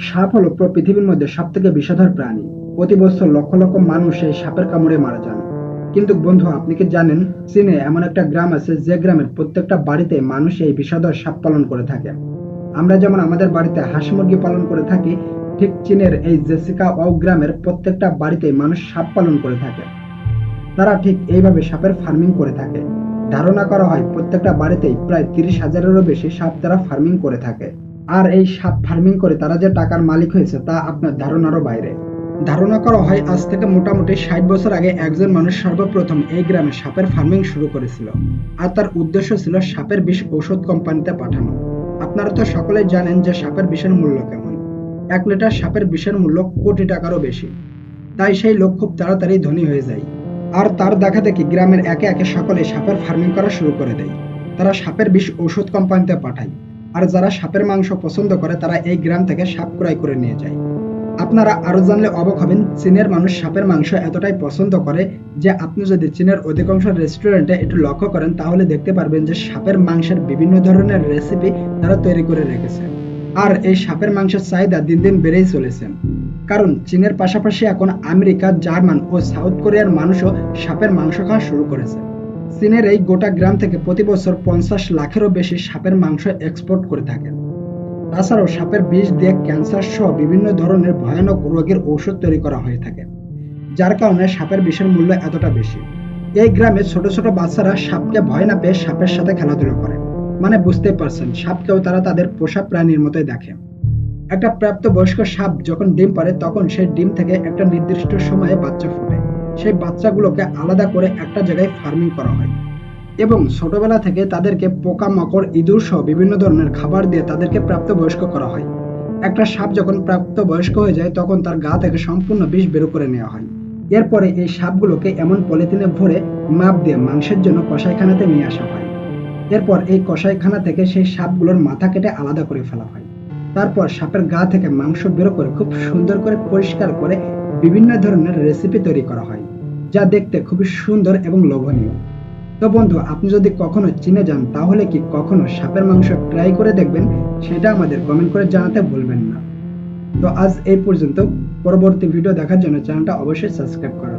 সাপ হলো পৃথিবীর মধ্যে সব থেকে বিষধর প্রাণী। প্রতি বছর লক্ষ লক্ষ মানুষ এই সাপের কামড়ে মারা যান। কিন্তু বন্ধু, আপনি কি জানেন, চীনে এমন একটা গ্রাম আছে যে গ্রামের প্রত্যেকটা বাড়িতে মানুষ এই বিষধর সাপ পালন করে থাকে। আমরা যেমন আমাদের বাড়িতে হাঁস মুরগি পালন করে থাকি, ঠিক চীনের এই জেসিকা ও গ্রামের প্রত্যেকটা বাড়িতে মানুষ সাপ পালন করে থাকে। তারা ঠিক এইভাবে সাপের ফার্মিং করে থাকে। ধারণা করা হয় প্রত্যেকটা বাড়িতেই প্রায় তিরিশ হাজারেরও বেশি সাপ তারা ফার্মিং করে থাকে। আর এই সাপ ফার্মিং করে তারা যে টাকার মালিক হয়েছে তা আপনার ধারণারও বাইরে। ধারণা করা হয় আজ থেকে মোটামুটি ষাট বছর আগে একজন মানুষ সর্বপ্রথম এই গ্রামে সাপের ফার্মিং শুরু করেছিল আর তার উদ্দেশ্য ছিল সাপের বিষ ঔষধ কোম্পানিতে পাঠানো। আপনারা তো সকলেই জানেন যে সাপের বিষের মূল্য কেমন। এক লিটার সাপের বিষের মূল্য কোটি টাকারও বেশি। তাই সেই লোক খুব তাড়াতাড়ি ধনী হয়ে যায়। আর তার দেখা দেখি গ্রামের একে একে সকলে সাপের ফার্মিং করা শুরু করে দেয়। তারা সাপের বিষ ঔষধ কোম্পানিতে পাঠায়। আর যারা সাপের মাংস পছন্দ করে, তারা এই গ্রাম থেকে সাপ ক্রয় করে নিয়ে যায়। আপনারা আরও জানলে অবাক হবেন, চীনের মানুষ সাপের মাংস এতটাই পছন্দ করে যে আপনি যদি চীনের অধিকাংশ রেস্টুরেন্টে একটু লক্ষ্য করেন, তাহলে দেখতে পারবেন যে সাপের মাংসের বিভিন্ন ধরনের রেসিপি তারা তৈরি করে রেখেছে। আর এই সাপের মাংসের চাহিদা দিন দিন বেড়েই চলেছে। কারণ চীনের পাশাপাশি এখন আমেরিকা, জার্মান ও সাউথ কোরিয়ার মানুষও সাপের মাংস খাওয়া শুরু করেছে। চীনের এই গোটা গ্রাম থেকে প্রতি বছর পঞ্চাশ লাখেরও বেশি সাপের মাংস এক্সপোর্ট করে থাকে তাছাড়াও সাপের বিষ দিয়ে ক্যান্সার সহ বিভিন্ন ধরনের ভয়ানক রোগের ঔষধ তৈরি করা হয়ে থাকে, যার কারণে সাপের বিষের মূল্য এতটা বেশি। এই গ্রামে ছোট ছোট বাচ্চারা সাপকে ভয় না পেয়ে সাপের সাথে খেলাধুলা করে। মানে বুঝতেই পারছেন, সাপকেও তারা তাদের পোষা প্রাণীর মতোই দেখে। একটা প্রাপ্ত বয়স্ক সাপ যখন ডিম পারে তখন সেই ডিম থেকে একটা নির্দিষ্ট সময়ে বাচ্চা ফোটে সেই বাচ্চাগুলোকে আলাদা করে একটা জায়গায় ফার্মিং করা হয়। এবং ছোটবেলা থেকে তাদেরকে পোকামাকড়, ইঁদুর সহ বিভিন্ন ধরনের খাবার দিয়ে তাদেরকে প্রাপ্তবয়স্ক করা হয়। একটা সাপ যখন প্রাপ্তবয়স্ক হয়ে যায়, তখন তার গা থেকে সম্পূর্ণ বিষ বের করে নেওয়া হয়। এরপরে এই সাপগুলোকে এমন পলিথিনে ভরে মাপ দিয়ে মাংসের জন্য কষাইখানাতে নিয়ে আসা হয়। এরপর এই কষাইখানা থেকে সেই সাপগুলোর মাথা কেটে আলাদা করে ফেলা হয়। তারপর সাপের গা থেকে মাংস বের করে খুব সুন্দর করে পরিষ্কার করে বিভিন্ন ধরনের রেসিপি তৈরি করা হয়, যা দেখতে খুবই সুন্দর এবং লোভনীয়। তো বন্ধু, আপনি যদি কখনো চিনে যান, তাহলে কি কখনো সাপের মাংস ট্রাই করে দেখবেন? সেটা আমাদের কমেন্ট করে জানাতে ভুলবেন না। তো আজ এই পর্যন্ত, পরবর্তী ভিডিও দেখার জন্য চ্যানেলটা অবশ্যই সাবস্ক্রাইব করুন